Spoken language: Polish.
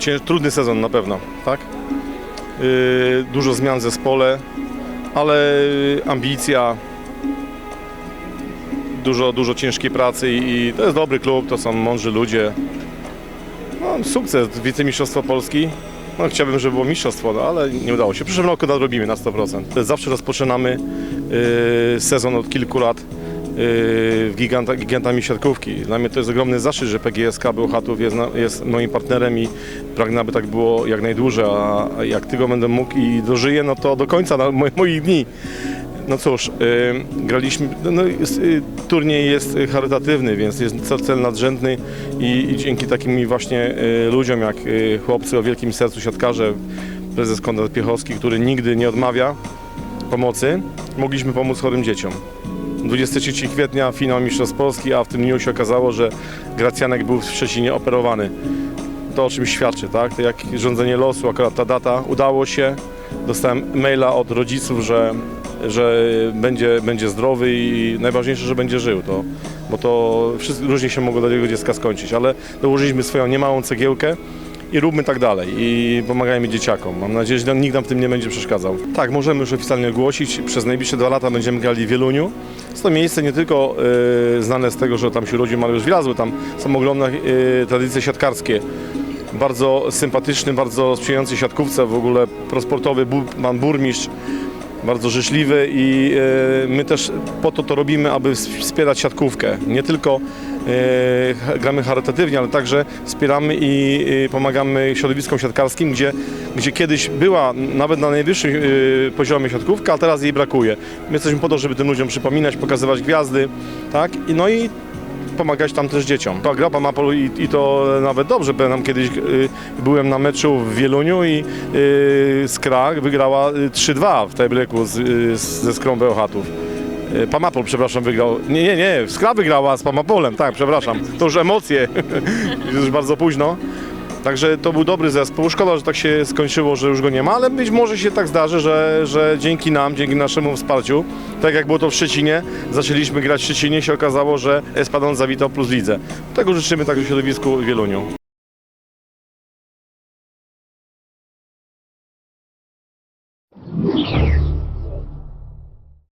Cię- Trudny sezon na pewno, tak? Yy, dużo zmian w zespole, ale ambicja, dużo, dużo ciężkiej pracy i, to jest dobry klub, to są mądrzy ludzie. No, sukces, wicemistrzostwo Polski. No, chciałbym, żeby było mistrzostwo, no, ale nie udało się. W przyszłym roku nadrobimy na 100%. Zawsze rozpoczynamy yy, sezon od kilku lat giganta, gigantami siatkówki. Dla mnie to jest ogromny zaszczyt, że PGSK Bełchatów jest, jest moim partnerem i pragnę, aby tak było jak najdłużej, a, jak tylko będę mógł i dożyję, no to do końca na, mo, moich dni. No cóż, y, graliśmy, no, no, jest, y, turniej jest y, charytatywny, więc jest cel, nadrzędny i, i dzięki takim właśnie y, ludziom jak y, chłopcy o wielkim sercu siatkarze, prezes Konrad Piechowski, który nigdy nie odmawia pomocy, mogliśmy pomóc chorym dzieciom. 23 kwietnia finał Mistrzostw Polski, a w tym dniu się okazało, że Gracjanek był w Szczecinie operowany. To o czymś świadczy, tak? To jak rządzenie losu, akurat ta data, udało się. Dostałem maila od rodziców, że, że będzie, będzie zdrowy i najważniejsze, że będzie żył. To, bo to różnie się mogło dla tego dziecka skończyć, ale dołożyliśmy swoją niemałą cegiełkę i róbmy tak dalej i pomagajmy dzieciakom. Mam nadzieję, że nikt nam w tym nie będzie przeszkadzał. Tak, możemy już oficjalnie ogłosić, przez najbliższe dwa lata będziemy grali w Wieluniu. Jest to miejsce nie tylko e, znane z tego, że tam się urodził Mariusz Wirazły, tam są ogromne e, tradycje siatkarskie. Bardzo sympatyczny, bardzo sprzyjający siatkówce, w ogóle prosportowy pan burmistrz, bardzo życzliwy i e, my też po to to robimy, aby wspierać siatkówkę. Nie tylko e, gramy charytatywnie, ale także wspieramy i e, pomagamy środowiskom siatkarskim, gdzie, gdzie kiedyś była nawet na najwyższym poziomie siatkówka, a teraz jej brakuje. My jesteśmy po to, żeby tym ludziom przypominać, pokazywać gwiazdy, tak? No i pomagać tam też dzieciom. To gra Pamapol i, i to nawet dobrze, bo nam kiedyś y, byłem na meczu w Wieluniu i y, Skra wygrała y, 3-2 w tiebreaku y, ze Skrą Bełchatów. Y, Pamapol, przepraszam, wygrał. Nie, nie, nie, Skra wygrała z Pamapolem, tak, przepraszam. To już emocje, już bardzo późno. Także to był dobry zespół. Szkoda, że tak się skończyło, że już go nie ma, ale być może się tak zdarzy, że, że dzięki nam, dzięki naszemu wsparciu, tak jak było to w Szczecinie, zaczęliśmy grać w Szczecinie, się okazało, że Espadon zawitał plus lidze. Tego życzymy także środowisku Wieluniu. Yeah.